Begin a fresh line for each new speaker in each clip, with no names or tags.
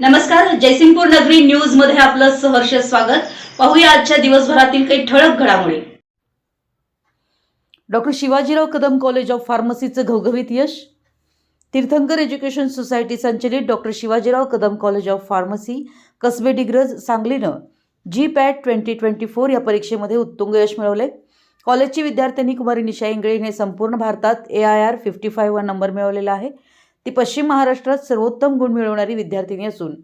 नमस्कार जयसिंगपूर नगरी न्यूजमध्ये आपलं सहर्ष स्वागत. पाहूया आजच्या दिवसभरातील काही ठळक घडामोडी. Doctor Shivajirao Kadam college of फार्मसीचं घवघवीत यश. तीर्थंकर एज्युकेशन सोसायटी संचलित doctor Shivajirao Kadam college of pharmacy Kasbe Digraj सांगलीनं G PAT twenty twenty four या परीक्षेमध्ये उत्तुंग यश मिळवले कॉलेजची विद्यार्थ्यांनी कुमारी निशा इंगळे हिने संपूर्ण भारतात A I R fifty five हा नंबर मिळवलेला आहे. ती पश्चिम महाराष्ट्रात सर्वोत्तम गुण मिळवणारी विद्यार्थिनी असून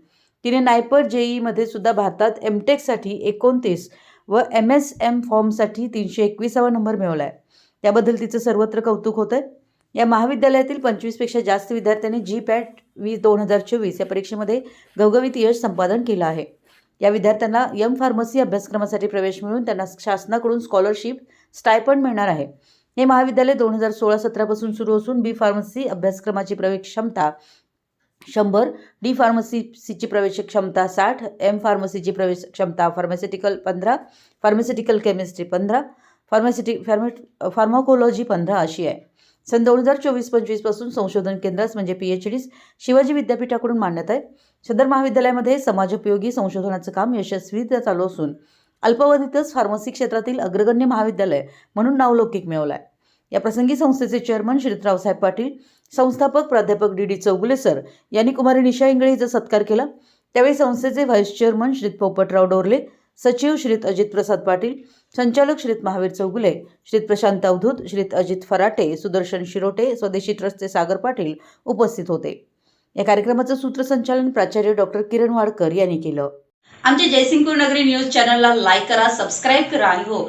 तिने नायपर जेईमध्ये सुद्धा भारतात एम टेकसाठी एकोणतीस व एम एस एम फॉर्मसाठी तीनशे एकविसावा नंबर मिळवला आहे त्याबद्दल तिचं सर्वत्र कौतुक होतं आहे या महाविद्यालयातील पंचवीसपेक्षा जास्त विद्यार्थ्यांनी जी पॅट वीस दोन हजार चोवीस या परीक्षेमध्ये गवगवीत यश संपादन केलं आहे. या विद्यार्थ्यांना यम फार्मसी अभ्यासक्रमासाठी प्रवेश मिळून त्यांना शासनाकडून स्कॉलरशिप स्टायपंड मिळणार आहे. हे महाविद्यालय दोन हजार सोळा सतरापासून सुरू असून बी फार्मसी अभ्यासक्रमाची प्रवेश क्षमता शंभर डी फार्मसीची प्रवेश क्षमता साठ एम फार्मसीची प्रवेश क्षमता फार्मास्युटिकल पंधरा फार्मास्युटिकल केमिस्ट्री पंधरा फार्मासिटी फार्मेट फार्माकोलॉजी पंधरा अशी आहे. सन दोन हजार चोवीस पंचवीसपासून संशोधन केंद्रास म्हणजे पी एच डीस शिवाजी विद्यापीठाकडून मान्यता आहे. सदर महाविद्यालयामध्ये समाजोपयोगी संशोधनाचं काम यशस्वीरित्या चालू असून अल्पावधीतच फार्मसी क्षेत्रातील अग्रगण्य महाविद्यालय म्हणून नावलौकिक मिळवलं आहे या प्रसंगी संस्थेचे चेअरमन श्रीतरावसाहेब पाटील संस्थापक प्राध्यापक डी डी चौगुले सर यांनी कुमारी निशा इंगळे हिचा सत्कार केला. त्यावेळी संस्थेचे व्हाईस चेअरमन श्रीत पोपटराव डोरले सचिव श्रीत अजित प्रसाद पाटील संचालक श्रीत महावीर चौगुले श्रीत प्रशांत अवधूत श्रीत अजित फराटे सुदर्शन शिरोटे स्वदेशी ट्रस्टचे सागर पाटील उपस्थित होते. या कार्यक्रमाचं सूत्रसंचालन प्राचार्य डॉक्टर किरण वाडकर यांनी केलं. आमच्या जयसिंगपूर नगरी न्यूज चॅनलला लाईक करा सबस्क्राईब करा आणि हो